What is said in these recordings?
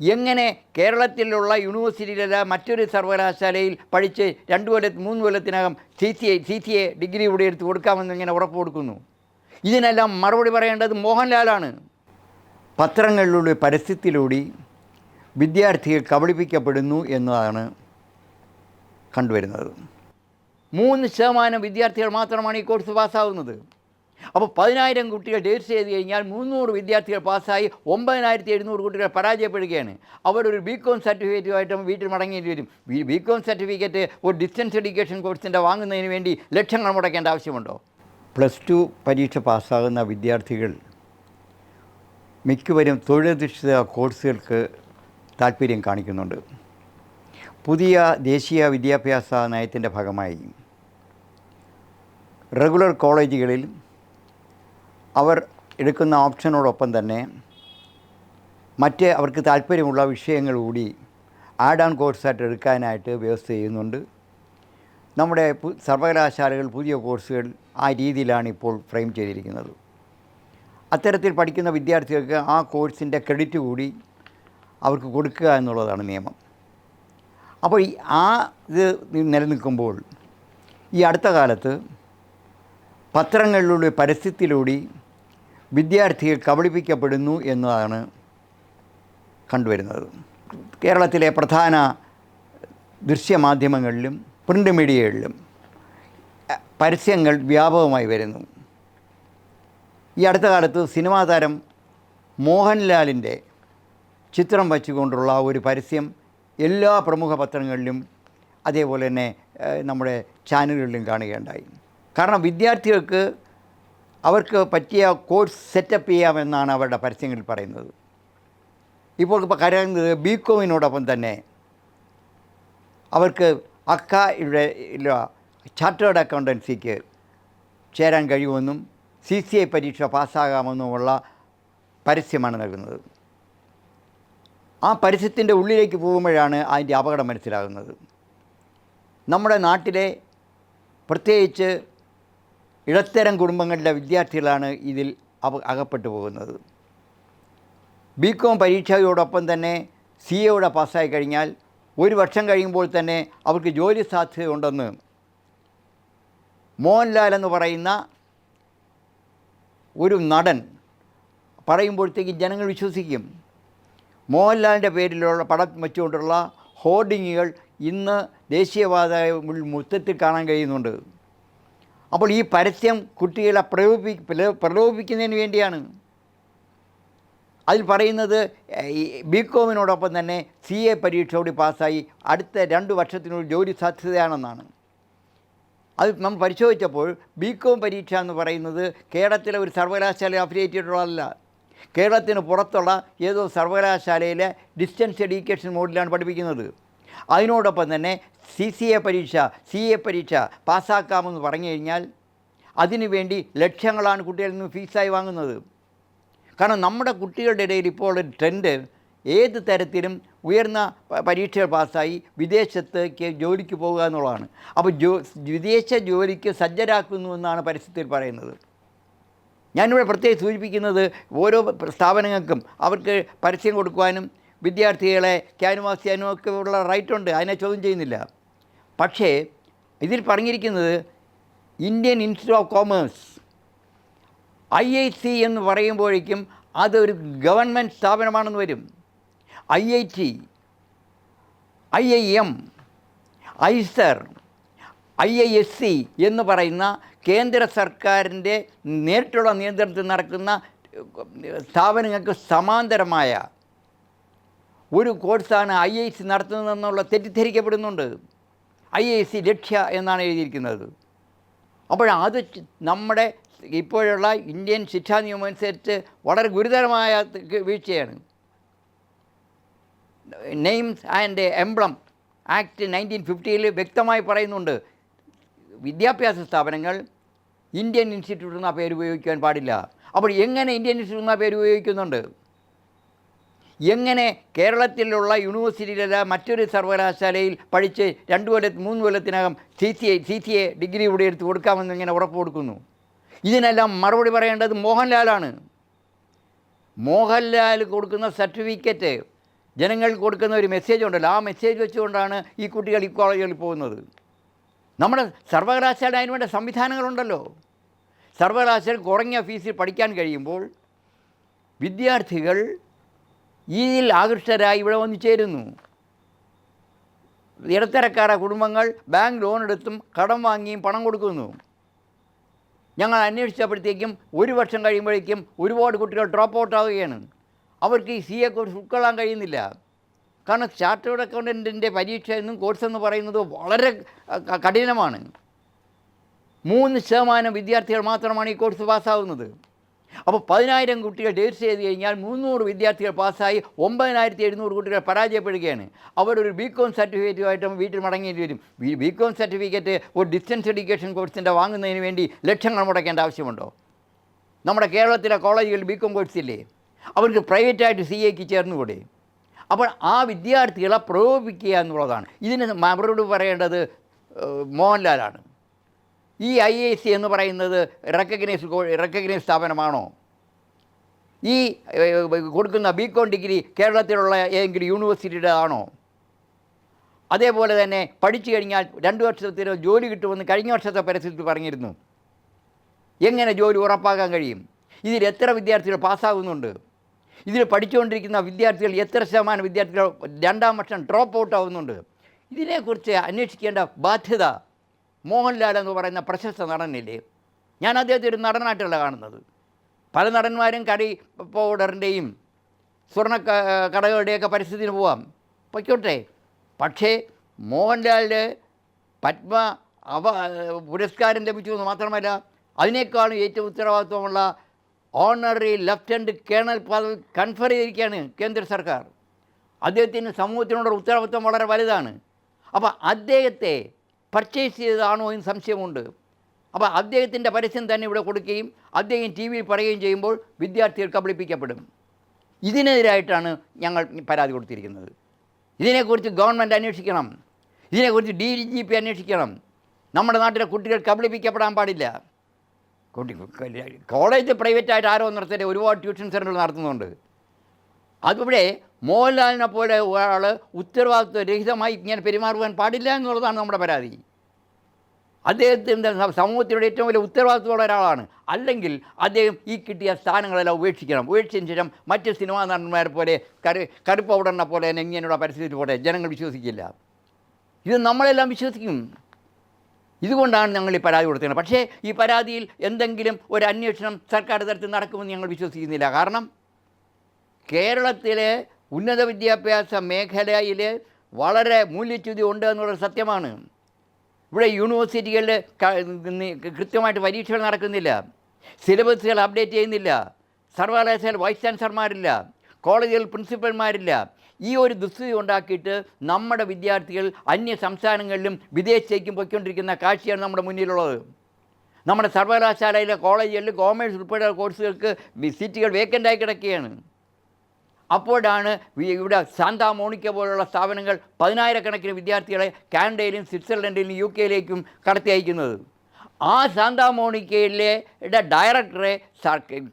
എങ്ങനെ കേരളത്തിലുള്ള യൂണിവേഴ്സിറ്റിയിലല്ല മറ്റൊരു സർവകലാശാലയിൽ പഠിച്ച് രണ്ട് കൊല്ലത്ത് മൂന്ന് കൊല്ലത്തിനകം C C I C C A degree ഇവിടെ എടുത്ത് കൊടുക്കാമെന്ന് ഇങ്ങനെ ഉറപ്പ് കൊടുക്കുന്നു. ഇതിനെല്ലാം മറുപടി പറയേണ്ടത് മോഹൻലാലാണ്. പത്രങ്ങളിലൂടെ പരസ്യത്തിലൂടെ വിദ്യാർത്ഥികൾ കബളിപ്പിക്കപ്പെടുന്നു എന്നതാണ് കണ്ടുവരുന്നത്. മൂന്ന് ശതമാനം വിദ്യാർത്ഥികൾ മാത്രമാണ് ഈ കോഴ്സ് പാസ്സാവുന്നത്. അപ്പോൾ പതിനായിരം കുട്ടികൾ രജിസ്റ്റർ ചെയ്ത് കഴിഞ്ഞാൽ മുന്നൂറ് വിദ്യാർത്ഥികൾ പാസ്സായി ഒമ്പതിനായിരത്തി എഴുന്നൂറ് കുട്ടികൾ പരാജയപ്പെടുകയാണ്. അവരൊരു ബി കോം സർട്ടിഫിക്കറ്റുമായിട്ടും വീട്ടിൽ മടങ്ങേണ്ടി വരും. ബി കോം സർട്ടിഫിക്കറ്റ് ഒരു ഡിസ്റ്റൻസ് എഡ്യൂക്കേഷൻ കോഴ്സിന്റെ വാങ്ങുന്നതിന് വേണ്ടി ലക്ഷങ്ങൾ മുടക്കേണ്ട ആവശ്യമുണ്ടോ? പ്ലസ് ടു പരീക്ഷ പാസ്സാകുന്ന വിദ്യാർത്ഥികൾ മിക്കവരും തൊഴിലധിഷ്ഠിത കോഴ്സുകൾക്ക് താല്പര്യം കാണിക്കുന്നുണ്ട്. പുതിയ ദേശീയ വിദ്യാഭ്യാസ നയത്തിന്റെ ഭാഗമായി. റെഗുലർ കോളേജുകളിൽ അവർ എടുക്കുന്ന ഓപ്ഷനോടൊപ്പം തന്നെ മറ്റ് അവർക്ക് താല്പര്യമുള്ള വിഷയങ്ങൾ കൂടി ആഡ് ഓൺ കോഴ്സായിട്ട് എടുക്കാനായിട്ട് വ്യവസ്ഥ ചെയ്യുന്നുണ്ട്. നമ്മുടെ സർവകലാശാലകൾ പുതിയ കോഴ്സുകൾ ആ രീതിയിലാണ് ഇപ്പോൾ ഫ്രെയിം ചെയ്തിരിക്കുന്നത്. അത്തരത്തിൽ പഠിക്കുന്ന വിദ്യാർത്ഥികൾക്ക് ആ കോഴ്സിന്റെ ക്രെഡിറ്റ് കൂടി അവർക്ക് കൊടുക്കുക എന്നുള്ളതാണ് നിയമം. അപ്പോൾ ഈ ആ ഇത് നിലനിൽക്കുമ്പോൾ ഈ അടുത്ത കാലത്ത് പത്രങ്ങളിലൂടെ പരസ്യത്തിലൂടെ വിദ്യാർത്ഥികൾ കബളിപ്പിക്കപ്പെടുന്നു എന്നതാണ് കണ്ടുവരുന്നത്. കേരളത്തിലെ പ്രധാന ദൃശ്യമാധ്യമങ്ങളിലും പ്രിന്റ് മീഡിയകളിലും പരസ്യങ്ങൾ വ്യാപകമായി വരുന്നു. ഈ അടുത്ത കാലത്ത് സിനിമാ താരം മോഹൻലാലിന്റെ ചിത്രം വച്ചുകൊണ്ടുള്ള ഒരു പരസ്യം എല്ലാ പ്രമുഖ പത്രങ്ങളിലും അതേപോലെ തന്നെ നമ്മുടെ ചാനലുകളിലും കാണുകയുണ്ടായി. കാരണം വിദ്യാർത്ഥികൾക്ക് അവർക്ക് പറ്റിയ കോഴ്സ് സെറ്റപ്പ് ചെയ്യാമെന്നാണ് അവരുടെ പരസ്യങ്ങളിൽ പറയുന്നത്. ഇപ്പോൾ ഇപ്പോൾ കരുതുന്നത് ബി കോമിനോടൊപ്പം തന്നെ അവർക്ക് അക്കയുടെ ചാർട്ടേഡ് അക്കൗണ്ടൻസിക്ക് ചേരാൻ കഴിയുമെന്നും സി സി ഐ പരീക്ഷ പാസ്സാകാമെന്നുമുള്ള പരസ്യമാണ് നൽകുന്നത്. ആ പരസ്യത്തിന്റെ ഉള്ളിലേക്ക് പോകുമ്പോഴാണ് അതിന്റെ അപകടം മനസ്സിലാകുന്നത്. നമ്മുടെ നാട്ടിലെ പ്രത്യേകിച്ച് ഇടത്തരം കുടുംബങ്ങളിലെ വിദ്യാർത്ഥികളാണ് ഇതിൽ അകപ്പെട്ടു പോകുന്നത്. ബി കോം പരീക്ഷയോടൊപ്പം തന്നെ സി എയുടെ പാസ്സായി കഴിഞ്ഞാൽ ഒരു വർഷം കഴിയുമ്പോൾ തന്നെ അവർക്ക് ജോലി സാധ്യതയുണ്ടെന്ന് മോഹൻലാൽ എന്ന് പറയുന്ന ഒരു നടൻ പറയുമ്പോഴത്തേക്ക് ജനങ്ങൾ വിശ്വസിക്കും. മോഹൻലാലിന്റെ പേരിലുള്ള പടം വെച്ചുകൊണ്ടുള്ള ഹോർഡിങ്ങുകൾ ഇന്ന് ദേശീയപാത മൊത്തത്തിൽ കാണാൻ കഴിയുന്നുണ്ട്. അപ്പോൾ ഈ പരസ്യം കുട്ടികളെ പ്രലോഭി പ്രലോഭിക്കുന്നതിന് വേണ്ടിയാണ്. അതിൽ പറയുന്നത് ഈ ബി കോമിനോടൊപ്പം തന്നെ സി എ പരീക്ഷ കൂടി പാസ്സായി അടുത്ത രണ്ട് വർഷത്തിനുള്ളിൽ ജോലി സാധ്യതയാണെന്നാണ്. അത് നമ്മൾ പരിശോധിച്ചപ്പോൾ ബി കോം പരീക്ഷ എന്ന് പറയുന്നത് കേരളത്തിലെ ഒരു സർവകലാശാല അഫിലിയേറ്റ് കേരളത്തിന് പുറത്തുള്ള ഏതോ സർവകലാശാലയിലെ ഡിസ്റ്റൻസ് എഡ്യൂക്കേഷൻ മോഡിലാണ് പഠിപ്പിക്കുന്നത്. അതിനോടൊപ്പം തന്നെ സി സി എ പരീക്ഷ സി എ പരീക്ഷ പാസ്സാക്കാമെന്ന് പറഞ്ഞു കഴിഞ്ഞാൽ അതിനുവേണ്ടി ലക്ഷങ്ങളാണ് കുട്ടികളിൽ നിന്ന് ഫീസായി വാങ്ങുന്നത്. കാരണം നമ്മുടെ കുട്ടികളുടെ ഇടയിൽ ഇപ്പോൾ ഒരു ട്രെൻഡ് ഏത് തരത്തിലും ഉയർന്ന പരീക്ഷകൾ പാസ്സായി വിദേശത്തേക്ക് ജോലിക്ക് പോകുക എന്നുള്ളതാണ്. അപ്പോൾ ജോ വിദേശ ജോലിക്ക് സജ്ജരാക്കുന്നു എന്നാണ് പരസ്യത്തിൽ പറയുന്നത്. ഞാനിവിടെ പ്രത്യേകം സൂചിപ്പിക്കുന്നത് ഓരോ സ്ഥാപനങ്ങൾക്കും അവർക്ക് പരസ്യം കൊടുക്കുവാനും വിദ്യാർത്ഥികളെ ക്യാൻവാസ് ചെയ്യാനും ഒക്കെ ഉള്ള റൈറ്റുണ്ട്. അതിനെ ചോദ്യം ചെയ്യുന്നില്ല. പക്ഷേ ഇതിൽ പറഞ്ഞിരിക്കുന്നത് Indian institute of commerce I I C എന്ന് പറയുമ്പോഴേക്കും അതൊരു ഗവൺമെന്റ് സ്ഥാപനമാണെന്ന് വരും. I I T I I M IISER I I S C എന്ന് പറയുന്ന കേന്ദ്ര സർക്കാരിന്റെ നേരിട്ടുള്ള നിയന്ത്രണത്തിൽ നടക്കുന്ന സ്ഥാപനങ്ങൾക്ക് സമാന്തരമായ ഒരു കോഴ്സാണ് ഐ ഐ സി നടത്തുന്നതെന്നുള്ള തെറ്റിദ്ധരിക്കപ്പെടുന്നുണ്ട്. ഐ എ സി ലക്ഷ്യ എന്നാണ് എഴുതിയിരിക്കുന്നത്. അപ്പോൾ നമ്മുടെ ഇപ്പോഴുള്ള ഇന്ത്യൻ ശിക്ഷാ നിയമം അനുസരിച്ച് വളരെ ഗുരുതരമായ വീഴ്ചയാണ്. Names and emblem act nineteen ഫിഫ്റ്റിയിൽ വ്യക്തമായി പറയുന്നുണ്ട് വിദ്യാഭ്യാസ സ്ഥാപനങ്ങൾ ഇന്ത്യൻ ഇൻസ്റ്റിറ്റ്യൂട്ട് എന്ന പേര് ഉപയോഗിക്കാൻ പാടില്ല. അപ്പോൾ എങ്ങനെ ഇന്ത്യൻ ഇൻസ്റ്റിറ്റ്യൂട്ട് എന്ന പേര് ഉപയോഗിക്കുന്നുണ്ട് എങ്ങനെ കേരളത്തിലുള്ള യൂണിവേഴ്സിറ്റിയിലെ മറ്റൊരു സർവകലാശാലയിൽ പഠിച്ച് രണ്ട് കൊല്ലത്ത് മൂന്ന് കൊല്ലത്തിനകം C C I C C A degree ഇവിടെ എടുത്ത് കൊടുക്കാമെന്ന് ഇങ്ങനെ ഉറപ്പ് കൊടുക്കുന്നു. ഇതിനെല്ലാം മറുപടി പറയേണ്ടത് മോഹൻലാലാണ്. മോഹൻലാൽ കൊടുക്കുന്ന സർട്ടിഫിക്കറ്റ് ജനങ്ങൾക്ക് കൊടുക്കുന്ന ഒരു മെസ്സേജ് ഉണ്ടല്ലോ. ആ മെസ്സേജ് വെച്ചുകൊണ്ടാണ് ഈ കുട്ടികൾ ഈ കോളേജുകളിൽ പോകുന്നത്. നമ്മുടെ സർവകലാശാല അതിന് വേണ്ട സംവിധാനങ്ങളുണ്ടല്ലോ. സർവകലാശാല കുറഞ്ഞ ഫീസിൽ പഠിക്കാൻ കഴിയുമ്പോൾ വിദ്യാർത്ഥികൾ ഇതിൽ ആകൃഷ്ടരായി ഇവിടെ വന്നു ചേരുന്നു. ഇടത്തരക്കാരുടെ കുടുംബങ്ങൾ ബാങ്ക് ലോൺ എടുത്തും കടം വാങ്ങിയും പണം കൊടുക്കുന്നു. ഞങ്ങൾ അന്വേഷിച്ചപ്പോഴത്തേക്കും ഒരു വർഷം കഴിയുമ്പോഴേക്കും ഒരുപാട് കുട്ടികൾ ഡ്രോപ്പ് ഔട്ട് ആവുകയാണ്. അവർക്ക് ഈ സി എ കോഴ്സ് ഉൾക്കൊള്ളാൻ കഴിയുന്നില്ല. കാരണം ചാർട്ടേഡ് അക്കൗണ്ടന്റിന്റെ പരീക്ഷ എന്നും കോഴ്സ് എന്ന് പറയുന്നത് വളരെ കഠിനമാണ്. മൂന്ന് ശതമാനം വിദ്യാർത്ഥികൾ മാത്രമാണ് ഈ കോഴ്സ് പാസ്സാവുന്നത് അപ്പോൾ പതിനായിരം കുട്ടികൾ രജിസ്റ്റർ ചെയ്ത് കഴിഞ്ഞാൽ മുന്നൂറ് വിദ്യാർത്ഥികൾ പാസ്സായി ഒമ്പതിനായിരത്തി എഴുന്നൂറ് കുട്ടികൾ പരാജയപ്പെടുകയാണ്. അവരൊരു ബി കോം സർട്ടിഫിക്കറ്റുമായിട്ടും വീട്ടിൽ മടങ്ങേണ്ടി വരും. ബി കോം സർട്ടിഫിക്കറ്റ് ഒരു ഡിസ്റ്റൻസ് എഡ്യൂക്കേഷൻ കോഴ്സിന്റെ വാങ്ങുന്നതിന് വേണ്ടി ലക്ഷങ്ങൾ മുടക്കേണ്ട ആവശ്യമുണ്ടോ? നമ്മുടെ കേരളത്തിലെ കോളേജുകളിൽ ബി കോം കോഴ്സ് ഇല്ലേ? അവർക്ക് പ്രൈവറ്റായിട്ട് സി എക്ക് ചേർന്നുകൂടെ? അപ്പോൾ ആ വിദ്യാർത്ഥികളെ പ്രകോപിക്കുക എന്നുള്ളതാണ്. ഇതിന് മറുപടി പറയേണ്ടത് മോഹൻലാലാണ്. ഈ ഐ എ സി എന്ന് പറയുന്നത് റെക്കഗ്നൈസ് റെക്കഗ്നൈസ് സ്ഥാപനമാണോ? ഈ കൊടുക്കുന്ന ബി ഡിഗ്രി കേരളത്തിലുള്ള ഏതെങ്കിലും യൂണിവേഴ്സിറ്റിയുടെ ആണോ അതേപോലെ തന്നെ പഠിച്ചു കഴിഞ്ഞാൽ രണ്ട് വർഷത്തിൽ ജോലി കിട്ടുമെന്ന് കഴിഞ്ഞ വർഷത്തെ പരസ്യത്തിൽ പറഞ്ഞിരുന്നു. എങ്ങനെ ജോലി ഉറപ്പാക്കാൻ കഴിയും? ഇതിൽ എത്ര വിദ്യാർത്ഥികൾ പാസ്സാകുന്നുണ്ട്? ഇതിൽ പഠിച്ചുകൊണ്ടിരിക്കുന്ന വിദ്യാർത്ഥികൾ എത്ര ശതമാനം വിദ്യാർത്ഥികൾ രണ്ടാം വർഷം ഡ്രോപ്പ് ഔട്ട് ആവുന്നുണ്ട്? ഇതിനെക്കുറിച്ച് അന്വേഷിക്കേണ്ട ബാധ്യത മോഹൻലാൽ എന്ന് പറയുന്ന പ്രശസ്ത നടനില്ലേ? ഞാൻ അദ്ദേഹത്തെ ഒരു നടനായിട്ടല്ല കാണുന്നത്. പല നടന്മാരും കറി പൗഡറിന്റെയും സ്വർണ കടകളുടെയൊക്കെ പരിസ്ഥിതിന് പോവാം. പൊയ്ക്കോട്ടെ. പക്ഷേ മോഹൻലാലിന് പത്മ അവ പുരസ്കാരം ലഭിച്ചു എന്ന് മാത്രമല്ല അതിനേക്കാളും ഏറ്റവും ഉത്തരവാദിത്വമുള്ള ഓണറി ലഫ്റ്റനന്റ് കേണൽ പദവി കൺഫർ ചെയ്തിരിക്കുകയാണ് കേന്ദ്ര സർക്കാർ. അദ്ദേഹത്തിന് സമൂഹത്തിനോടുള്ള ഉത്തരവാദിത്വം വളരെ വലുതാണ്. അപ്പോൾ അദ്ദേഹത്തെ പർച്ചേസ് ചെയ്തതാണോ എന്ന് സംശയമുണ്ട്. അപ്പോൾ അദ്ദേഹത്തിന്റെ പരസ്യം തന്നെ ഇവിടെ കൊടുക്കുകയും അദ്ദേഹം ടി വിയിൽ പറയുകയും ചെയ്യുമ്പോൾ വിദ്യാർത്ഥികൾ കബളിപ്പിക്കപ്പെടും. ഇതിനെതിരായിട്ടാണ് ഞങ്ങൾ പരാതി കൊടുത്തിരിക്കുന്നത്. ഇതിനെക്കുറിച്ച് ഗവൺമെന്റ് അന്വേഷിക്കണം. ഇതിനെക്കുറിച്ച് ഡി ജി പി അന്വേഷിക്കണം. നമ്മുടെ നാട്ടിലെ കുട്ടികൾ കബളിപ്പിക്കപ്പെടാൻ പാടില്ല. കോളേജ് പ്രൈവറ്റായിട്ട് ആരോ നടത്തട്ടെ ഒരുപാട് ട്യൂഷൻ സെന്ററുകൾ നടത്തുന്നുണ്ട്. അതിവിടെ മോഹൻലാലിനെ പോലെ ഒരാൾ ഉത്തരവാദിത്വ രഹിതമായി ഇങ്ങനെ പെരുമാറുവാൻ പാടില്ല എന്നുള്ളതാണ് നമ്മുടെ പരാതി. അദ്ദേഹത്തിന്റെ സമൂഹത്തിലൂടെ ഏറ്റവും വലിയ ഉത്തരവാദിത്വമുള്ള ഒരാളാണ്. അല്ലെങ്കിൽ അദ്ദേഹം ഈ കിട്ടിയ സ്ഥാനങ്ങളെല്ലാം ഉപേക്ഷിക്കണം. ഉപേക്ഷിച്ചതിന് ശേഷം മറ്റ് സിനിമാ നടന്മാരെ പോലെ കരു കറുപ്പ് പൗഡറിനെ പോലെ തന്നെ ഇങ്ങനെയുള്ള പരിസ്ഥിതി പോട്ടെ ജനങ്ങൾ വിശ്വസിക്കില്ല. ഇത് നമ്മളെല്ലാം വിശ്വസിക്കും. ഇതുകൊണ്ടാണ് ഞങ്ങൾ ഈ പരാതി കൊടുത്തത് പക്ഷേ ഈ പരാതിയിൽ എന്തെങ്കിലും ഒരു അന്വേഷണം സർക്കാർ തരത്തിൽ നടക്കുമെന്ന് ഞങ്ങൾ വിശ്വസിക്കുന്നില്ല. കാരണം കേരളത്തിലെ ഉന്നത വിദ്യാഭ്യാസ മേഖലയിൽ വളരെ മൂല്യച്യുതി ഉണ്ട് എന്നുള്ളത് സത്യമാണ്. ഇവിടെ യൂണിവേഴ്സിറ്റികളിൽ കൃത്യമായിട്ട് പരീക്ഷകൾ നടക്കുന്നില്ല. സിലബസുകൾ അപ്ഡേറ്റ് ചെയ്യുന്നില്ല. സർവകലാശാല വൈസ് ചാൻസലർമാരില്ല. കോളേജുകളിൽ പ്രിൻസിപ്പൽമാരില്ല. ഈ ഒരു ദുസ്ഥിതി ഉണ്ടാക്കിയിട്ട് നമ്മുടെ വിദ്യാർത്ഥികൾ അന്യ സംസ്ഥാനങ്ങളിലും വിദേശത്തേക്കും പൊയ്ക്കൊണ്ടിരിക്കുന്ന കാഴ്ചയാണ് നമ്മുടെ മുന്നിലുള്ളത്. നമ്മുടെ സർവകലാശാലയിലെ കോളേജുകളിൽ കോമേഴ്സ് ഉൾപ്പെടെയുള്ള കോഴ്സുകൾക്ക് സീറ്റുകൾ വേക്കന്റായി കിടക്കുകയാണ്. അപ്പോഴാണ് ഇവിടെ സാന്താ മോണിക്ക പോലുള്ള സ്ഥാപനങ്ങൾ പതിനായിരക്കണക്കിന് വിദ്യാർത്ഥികളെ കാനഡയിലും സ്വിറ്റ്സർലൻഡിലും യു കെയിലേക്കും കടത്തി അയക്കുന്നത് ആ സാന്താ മോണിക്കയിലെ ഡയറക്ടറെ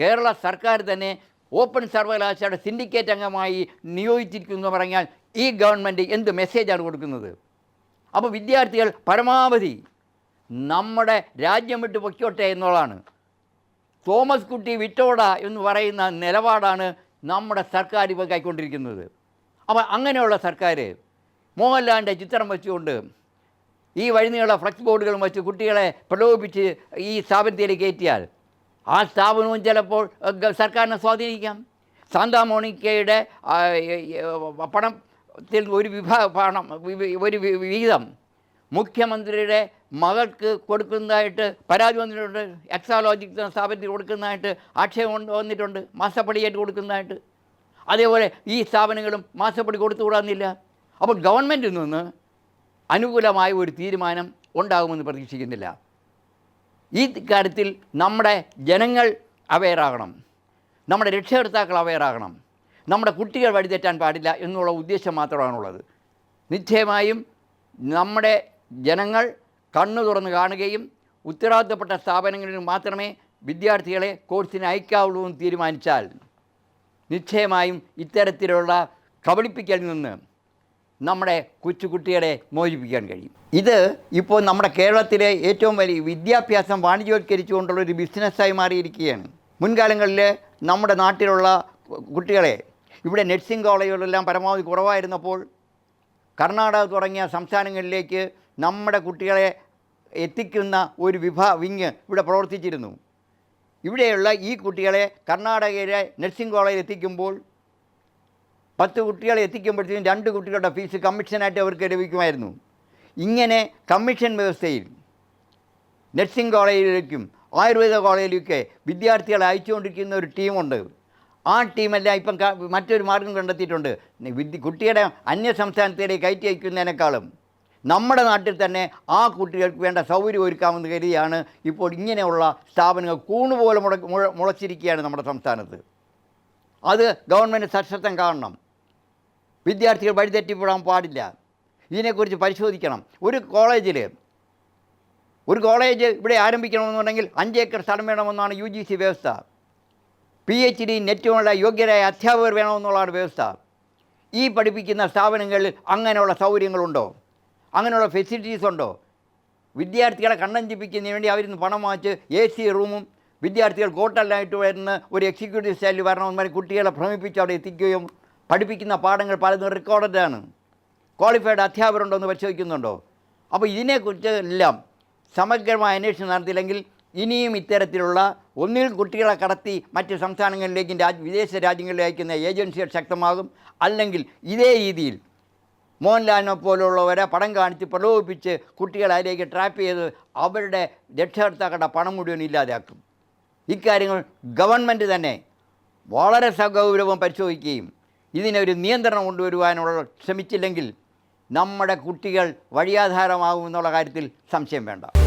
കേരള സർക്കാർ തന്നെ ഓപ്പൺ സർവകലാശാല സിൻഡിക്കേറ്റ് അംഗമായി നിയോഗിച്ചിരിക്കുന്നു പറഞ്ഞാൽ ഈ ഗവൺമെന്റ് എന്ത് മെസ്സേജാണ് കൊടുക്കുന്നത്? അപ്പോൾ വിദ്യാർത്ഥികൾ പരമാവധി നമ്മുടെ രാജ്യം വിട്ട് പൊയ്ക്കോട്ടെ എന്നുള്ളതാണ്. തോമസ് കുട്ടി വിട്ടോട എന്ന് പറയുന്ന നിലപാടാണ് നമ്മുടെ സർക്കാർ ഇപ്പോൾ കൈക്കൊണ്ടിരിക്കുന്നത്. അപ്പോൾ അങ്ങനെയുള്ള സർക്കാർ മോഹൻലാലിന്റെ ചിത്രം വെച്ചുകൊണ്ട് ഈ വഴിനീള ഫ്ലക്സ് ബോർഡുകളും വെച്ച് കുട്ടികളെ പ്രലോഭിപ്പിച്ച് ഈ സ്ഥാപനത്തിലേക്ക് കയറ്റിയാൽ ആ സ്ഥാപനവും ചിലപ്പോൾ സർക്കാരിനെ സ്വാധീനിക്കാം. സാന്താ മോണിക്കയുടെ പണത്തിൽ ഒരു വിഭാഗ പണം ഒരു വിഹിതം മുഖ്യമന്ത്രിയുടെ മകൾക്ക് കൊടുക്കുന്നതായിട്ട് പരാതി വന്നിട്ടുണ്ട്. എക്സാലോജിക് സ്ഥാപനത്തിൽ കൊടുക്കുന്നതായിട്ട് ആക്ഷേപം വന്നിട്ടുണ്ട്. മാസപ്പടിയായിട്ട് കൊടുക്കുന്നതായിട്ട്. അതേപോലെ ഈ സ്ഥാപനങ്ങളും മാസപ്പടി കൊടുത്തുകൂടാന്നില്ല. അപ്പോൾ ഗവൺമെന്റിൽ നിന്ന് അനുകൂലമായ ഒരു തീരുമാനം ഉണ്ടാകുമെന്ന് പ്രതീക്ഷിക്കുന്നില്ല. ഈ കാര്യത്തിൽ നമ്മുടെ ജനങ്ങൾ അവെയറാകണം നമ്മുടെ രക്ഷകർത്താക്കൾ അവെയറാകണം നമ്മുടെ കുട്ടികൾ വഴിതെറ്റാൻ പാടില്ല എന്നുള്ള ഉദ്ദേശം മാത്രമാണുള്ളത്. നിശ്ചയമായും നമ്മുടെ ജനങ്ങൾ കണ്ണു തുറന്ന് കാണുകയും ഉത്തരവാദിത്തപ്പെട്ട സ്ഥാപനങ്ങളിൽ മാത്രമേ വിദ്യാർത്ഥികളെ കോഴ്സിന് അയക്കാവുള്ളൂ എന്ന് തീരുമാനിച്ചാൽ നിശ്ചയമായും ഇത്തരത്തിലുള്ള കബളിപ്പിക്കലിൽ നിന്ന് നമ്മുടെ കൊച്ചുകുട്ടികളെ മോചിപ്പിക്കാൻ കഴിയും. ഇത് ഇപ്പോൾ നമ്മുടെ കേരളത്തിലെ ഏറ്റവും വലിയ വിദ്യാഭ്യാസം വാണിജ്യവൽക്കരിച്ചുകൊണ്ടുള്ള ഒരു ബിസിനസ്സായി മാറിയിരിക്കുകയാണ്. മുൻകാലങ്ങളിൽ നമ്മുടെ നാട്ടിലുള്ള കുട്ടികളെ ഇവിടെ നഴ്സിംഗ് കോളേജുകളെല്ലാം പരമാവധി കുറവായിരുന്നപ്പോൾ കർണാടക തുടങ്ങിയ സംസ്ഥാനങ്ങളിലേക്ക് നമ്മുടെ കുട്ടികളെ എത്തിക്കുന്ന ഒരു വിഭാ വിങ് ഇവിടെ പ്രവർത്തിച്ചിരുന്നു. ഇവിടെയുള്ള ഈ കുട്ടികളെ കർണാടകയിലെ നഴ്സിംഗ് കോളേജിൽ എത്തിക്കുമ്പോൾ പത്ത് കുട്ടികളെ എത്തിക്കുമ്പോഴത്തേക്കും രണ്ട് കുട്ടികളുടെ ഫീസ് കമ്മീഷനായിട്ട് അവർക്ക് ലഭിക്കുമായിരുന്നു. ഇങ്ങനെ കമ്മീഷൻ വ്യവസ്ഥയിൽ നഴ്സിംഗ് കോളേജിലേക്കും ആയുർവേദ കോളേജിലേക്കൊക്കെ വിദ്യാർത്ഥികളെ അയച്ചുകൊണ്ടിരിക്കുന്ന ഒരു ടീമുണ്ട്. ആ ടീമെല്ലാം ഇപ്പം മറ്റൊരു മാർഗം കണ്ടെത്തിയിട്ടുണ്ട്. വിദ്യ കുട്ടിയുടെ അന്യ സംസ്ഥാനത്തിലേക്ക് കയറ്റി അയക്കുന്നതിനേക്കാളും നമ്മുടെ നാട്ടിൽ തന്നെ ആ കുട്ടികൾക്ക് വേണ്ട സൗകര്യം ഒരുക്കാമെന്ന് കരുതിയാണ് ഇപ്പോൾ ഇങ്ങനെയുള്ള സ്ഥാപനങ്ങൾ കൂണുപോലെ മുട മുളച്ചിരിക്കുകയാണ് നമ്മുടെ സംസ്ഥാനത്ത്. അത് ഗവൺമെന്റ് സശ്രദ്ധം കാണണം. വിദ്യാർത്ഥികൾ വഴിതെറ്റിപ്പെടാൻ പാടില്ല. ഇതിനെക്കുറിച്ച് പരിശോധിക്കണം. ഒരു കോളേജിൽ ഒരു കോളേജ് ഇവിടെ ആരംഭിക്കണമെന്നുണ്ടെങ്കിൽ അഞ്ച് ഏക്കർ സ്ഥലം വേണമെന്നാണ് യു ജി സി വ്യവസ്ഥ. പി എച്ച് ഡി നെറ്റുമുള്ള യോഗ്യരായ അധ്യാപകർ വേണമെന്നുള്ളതാണ് വ്യവസ്ഥ. ഈ പഠിപ്പിക്കുന്ന സ്ഥാപനങ്ങളിൽ അങ്ങനെയുള്ള സൗകര്യങ്ങളുണ്ടോ? അങ്ങനെയുള്ള ഫെസിലിറ്റീസ് ഉണ്ടോ? വിദ്യാർത്ഥികളെ കണ്ണഞ്ചിപ്പിക്കുന്നതിന് വേണ്ടി അവരിന്ന് പണം വാങ്ങിച്ച് എ സി റൂമും വിദ്യാർത്ഥികൾ കോട്ടലായിട്ട് വരുന്ന ഒരു എക്സിക്യൂട്ടീവ് സ്റ്റൈലിൽ വരണമെന്ന് കുട്ടികളെ ഭ്രമിപ്പിച്ച് അവിടെ എത്തിക്കുകയും പഠിപ്പിക്കുന്ന പാഠങ്ങൾ പലതും റെക്കോർഡഡാണ് ക്വാളിഫൈഡ് അധ്യാപകരുണ്ടോ എന്ന് പരിശോധിക്കുന്നുണ്ടോ? അപ്പോൾ ഇതിനെക്കുറിച്ച് എല്ലാം സമഗ്രമായ അന്വേഷണം നടത്തിയില്ലെങ്കിൽ ഇനിയും ഇത്തരത്തിലുള്ള ഒന്നിൽ കുട്ടികളെ കടത്തി മറ്റ് സംസ്ഥാനങ്ങളിലേക്കും രാജ് വിദേശ രാജ്യങ്ങളിലേക്കുന്ന അയക്കുന്ന ഏജൻസികൾ ശക്തമാകും. അല്ലെങ്കിൽ ഇതേ രീതിയിൽ മോഹൻലാലിനെ പോലുള്ളവരെ പടം കാണിച്ച് പ്രലോഭിപ്പിച്ച് കുട്ടികളെ അതിലേക്ക് ട്രാപ്പ് ചെയ്ത് അവരുടെ രക്ഷകർത്താക്കളുടെ പണം മുഴുവൻ ഇല്ലാതാക്കും ഇക്കാര്യങ്ങൾ ഗവൺമെന്റ് തന്നെ വളരെ സഗൗരവം പരിശോധിക്കുകയും ഇതിനൊരു നിയന്ത്രണം കൊണ്ടുവരുവാനുള്ള ശ്രമിച്ചില്ലെങ്കിൽ നമ്മുടെ കുട്ടികൾ വഴിയാധാരമാകുമെന്നുള്ള കാര്യത്തിൽ സംശയം വേണ്ട.